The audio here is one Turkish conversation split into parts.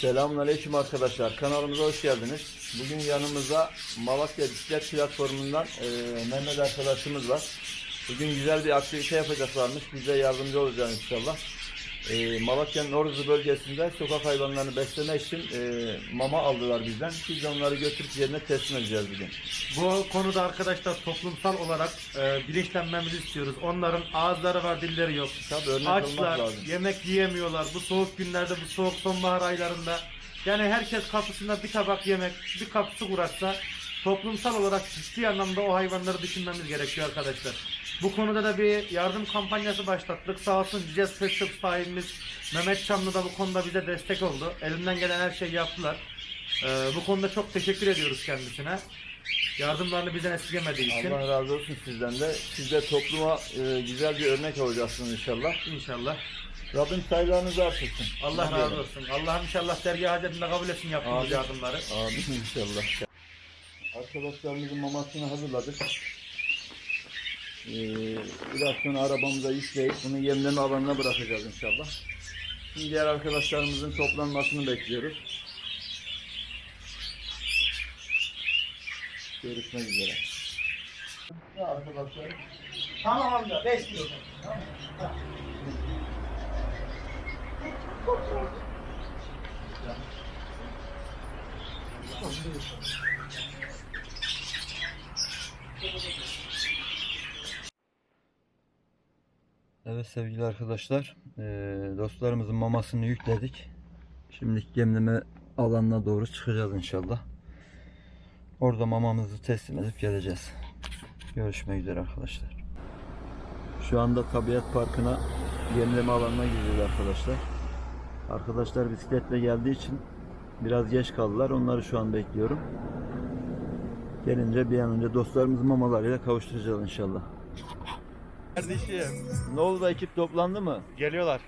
Selamünaleyküm arkadaşlar. Kanalımıza hoş geldiniz. Bugün yanımızda Malatya Bisiklet Platformu'ndan e, Mehmet arkadaşımız var. Bugün güzel bir aktivite yapacaklarmış. Bize yardımcı olacağız inşallah. E, Malatya'nın Ordu bölgesinde sokak hayvanlarını beslemek için e, mama aldılar bizden. Biz de onları götürüp yerine teslim edeceğiz bugün. Bu konuda arkadaşlar toplumsal olarak e, bilinçlenmemizi istiyoruz. Onların ağızları var, dilleri yok. Tabii örnek Açlar, lazım. yemek yiyemiyorlar. Bu soğuk günlerde, bu soğuk sonbahar aylarında. Yani herkes kapısında bir tabak yemek, bir kap su uğraşsa toplumsal olarak ciddi anlamda o hayvanları düşünmemiz gerekiyor arkadaşlar. Bu konuda da bir yardım kampanyası başlattık. Sağ olsun Cicez Pet Shop sahibimiz Mehmet Çamlı da bu konuda bize destek oldu. Elimden gelen her şeyi yaptılar. E, bu konuda çok teşekkür ediyoruz kendisine. Yardımlarını bizden esirgemediği için. Allah razı olsun sizden de. Siz de topluma e, güzel bir örnek olacaksınız inşallah. İnşallah. Rabbim sayılarınızı artırsın. Allah razı diyelim? olsun. Allah'ım inşallah dergah hacetinde kabul etsin yaptığımız Amin. yardımları. Amin inşallah. Arkadaşlarımızın mamasını hazırladık. Ee, biraz sonra arabamıza yükleyip bunu yemleme alanına bırakacağız inşallah. Şimdi diğer arkadaşlarımızın toplanmasını bekliyoruz. Görüşmek üzere. Arkadaşlar. Tamam amca besliyorum. Evet sevgili arkadaşlar, eee, dostlarımızın mamasını yükledik. Şimdi gemleme alanına doğru çıkacağız inşallah. Orada mamamızı teslim edip geleceğiz. Görüşmek üzere arkadaşlar. Şu anda Tabiat Parkı'na gemleme alanına gidiyoruz arkadaşlar. Arkadaşlar bisikletle geldiği için biraz geç kaldılar. Onları şu an bekliyorum. Gelince bir an önce dostlarımızın mamalarıyla kavuşturacağız inşallah. Kardeşim. Ne oldu da ekip toplandı mı? Geliyorlar.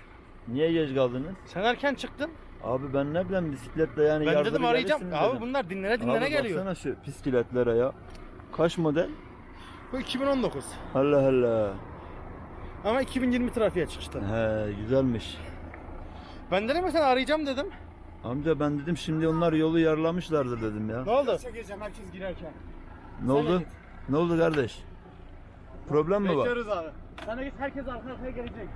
Niye geç kaldınız? Sen erken çıktın. Abi ben ne bileyim bisikletle yani Ben yardımı dedim arayacağım. Abi dedim. bunlar dinlene dinlene Abi geliyor. baksana şu bisikletlere ya. Kaç model? Bu 2019. Allah Allah. Ama 2020 trafiğe çıkıştı. He güzelmiş. Ben dedim ya sen arayacağım dedim. Amca ben dedim şimdi onlar yolu yarlamışlardı dedim ya. Ne oldu? Çekeceğim herkes girerken. Ne oldu? Ne oldu kardeş? Problem mi var? Bekliyoruz abi. Sana git herkes arka arkaya gelecek.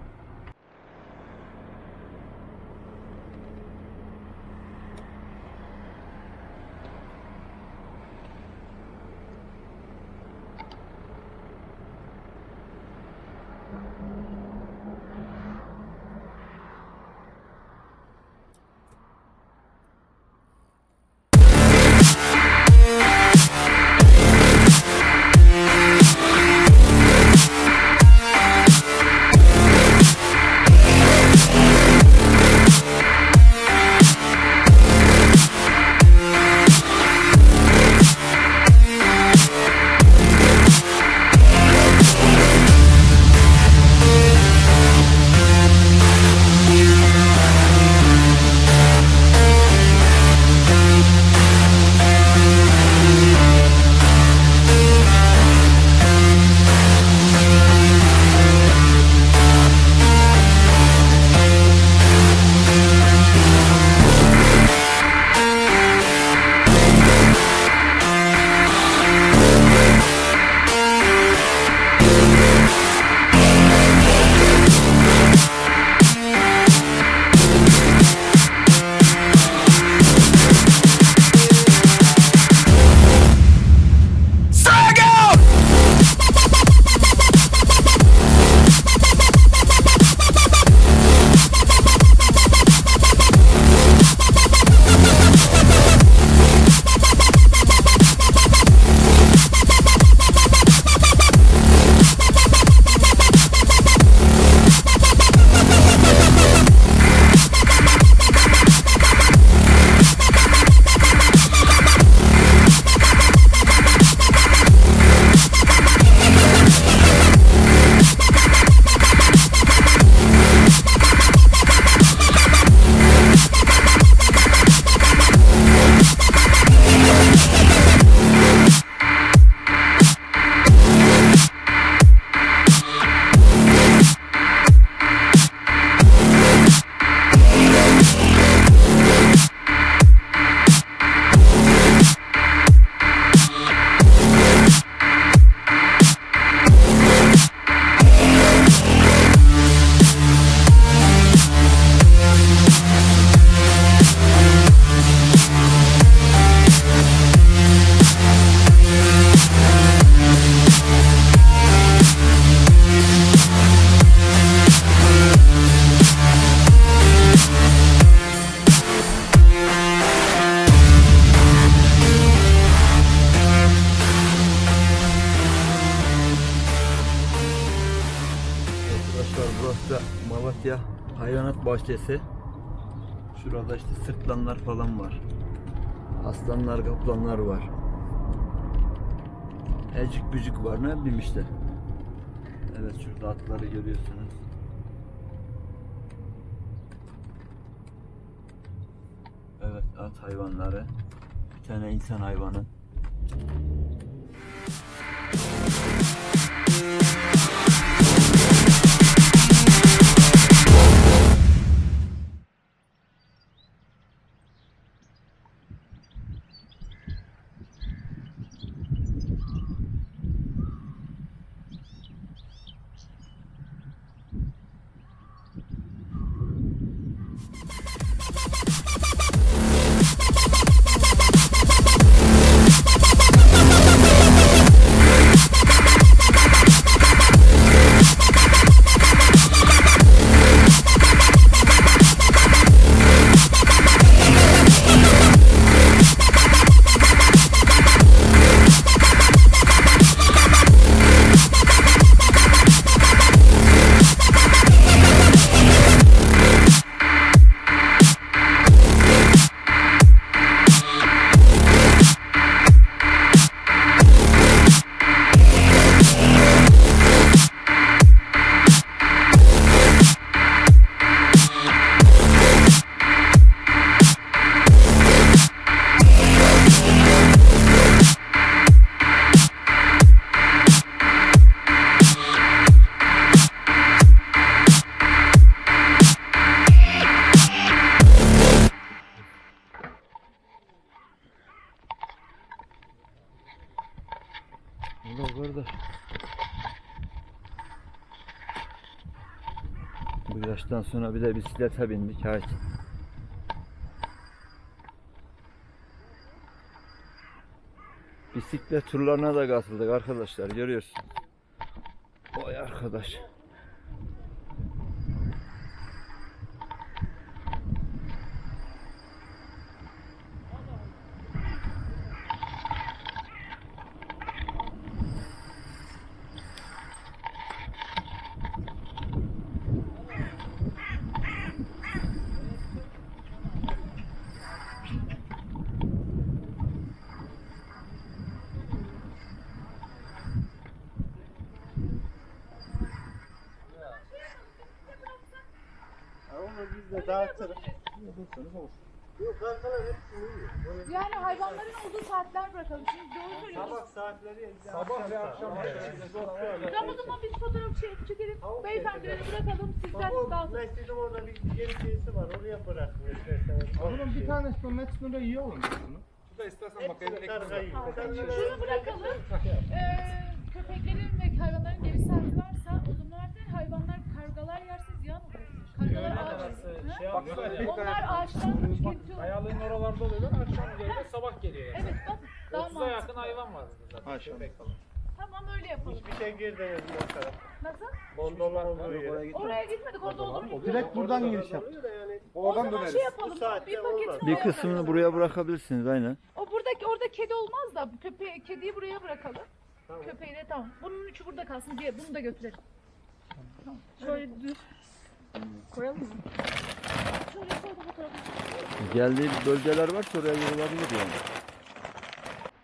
Malatya Hayvanat Bahçesi. Şurada işte sırtlanlar falan var. Aslanlar, kaplanlar var. Ecik bücük var ne bileyim işte. Evet şurada atları görüyorsunuz. Evet at hayvanları. Bir tane insan hayvanı. Kardeş. Bu yaştan sonra bir de bisiklete bindik. Haydi. Bisiklet turlarına da katıldık arkadaşlar görüyorsunuz. Vay arkadaş. Yani hayvanların olduğu saatler bırakalım. Şimdi doğru söylüyorsun. Sabah saatleri Sabah ve akşam Tamam o zaman biz fotoğraf çekip çekelim. Beyefendileri bırakalım. Sizler O dağıtın. mescidin orada bir yeni şeysi var. Oraya bırakın isterseniz. Oğlum bir tane sünnet sınırda iyi olur mu? Kargayı. Şunu bırakalım. Ee, köpeklerin ve hayvanların geri saati varsa o zaman hayvanlar kargalar yerse ziyan olur. Kargalar ağaç. Şey Ha? Onlar ağaçtan tüketiyor. Hayalığın oralarda oluyorlar, akşam üzerinde sabah geliyor yani. Evet bak daha 30'a yakın hayvan var burada falan. Tamam öyle yapalım. Bir şey girdiniz mi o tarafa? Nasıl? Gondolun olduğu yere. Oraya gitmedik orada olur mu? Direkt buradan giriş yap. Oluyor da yani. O zaman şey yapalım. Bu Bir paketini. Bir kısmını buraya bırakabilirsiniz aynen. O buradaki orada kedi olmaz da köpeği kediyi buraya bırakalım. Köpeği de tamam. Bunun üçü burada kalsın diye bunu da götürelim. Tamam. Şöyle düz koyalım mı? Şöyle koy da fotoğrafı. Geldiği bölgeler varsa oraya yollanabilir yani.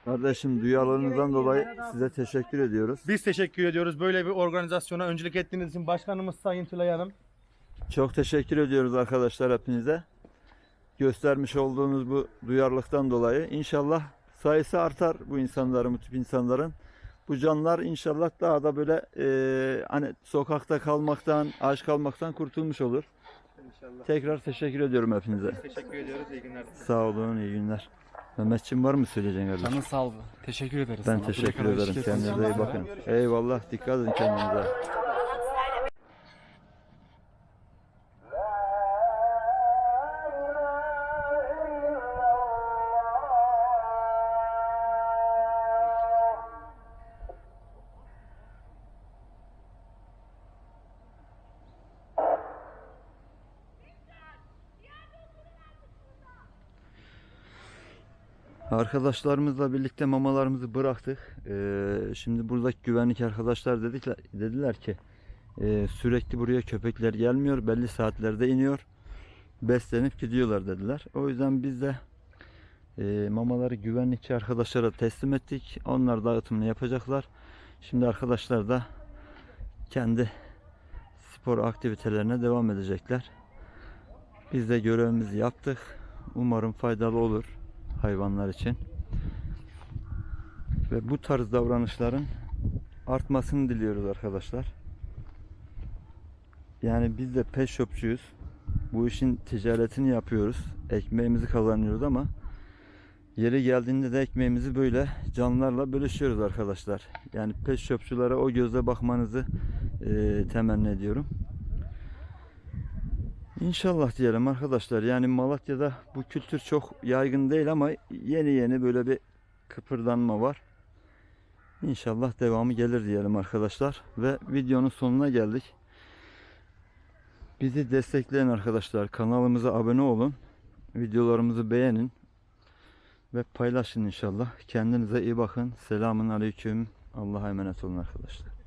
Kardeşim duyarlılığınızdan dolayı size teşekkür ediyoruz. Biz teşekkür ediyoruz böyle bir organizasyona öncülük ettiğiniz için başkanımız Sayın Tülay Hanım. Çok teşekkür ediyoruz arkadaşlar hepinize. Göstermiş olduğunuz bu duyarlılıktan dolayı inşallah sayısı artar bu insanların, bu tip insanların. Bu canlar inşallah daha da böyle eee, hani sokakta kalmaktan, aç kalmaktan kurtulmuş olur. İnşallah. Tekrar teşekkür ediyorum hepinize. Teşekkür ediyoruz. İyi günler. Sağ olun, iyi günler. Mehmetçim var mı söyleyeceğin kardeşim? Canın sağ ol. Teşekkür ederiz. Ben sana. teşekkür ederim. Kendinize iyi bakın. Eyvallah. Dikkat edin kendinize. Arkadaşlarımızla birlikte mamalarımızı bıraktık. Ee, şimdi buradaki güvenlik arkadaşlar dedikler, dediler ki Ee, sürekli buraya köpekler gelmiyor. Belli saatlerde iniyor. Beslenip gidiyorlar dediler. O yüzden biz de e, mamaları güvenlikçi arkadaşlara teslim ettik. Onlar dağıtımını yapacaklar. Şimdi arkadaşlar da kendi spor aktivitelerine devam edecekler. Biz de görevimizi yaptık. Umarım faydalı olur hayvanlar için. Ve bu tarz davranışların artmasını diliyoruz arkadaşlar. Yani biz de pet shopçuyuz. Bu işin ticaretini yapıyoruz. Ekmeğimizi kazanıyoruz ama yeri geldiğinde de ekmeğimizi böyle canlılarla bölüşüyoruz arkadaşlar. Yani pet shopçulara o gözle bakmanızı eee temenni ediyorum. İnşallah diyelim arkadaşlar. Yani Malatya'da bu kültür çok yaygın değil ama yeni yeni böyle bir kıpırdanma var. İnşallah devamı gelir diyelim arkadaşlar. Ve videonun sonuna geldik. Bizi destekleyin arkadaşlar. Kanalımıza abone olun. Videolarımızı beğenin. Ve paylaşın inşallah. Kendinize iyi bakın. Selamun aleyküm. Allah'a emanet olun arkadaşlar.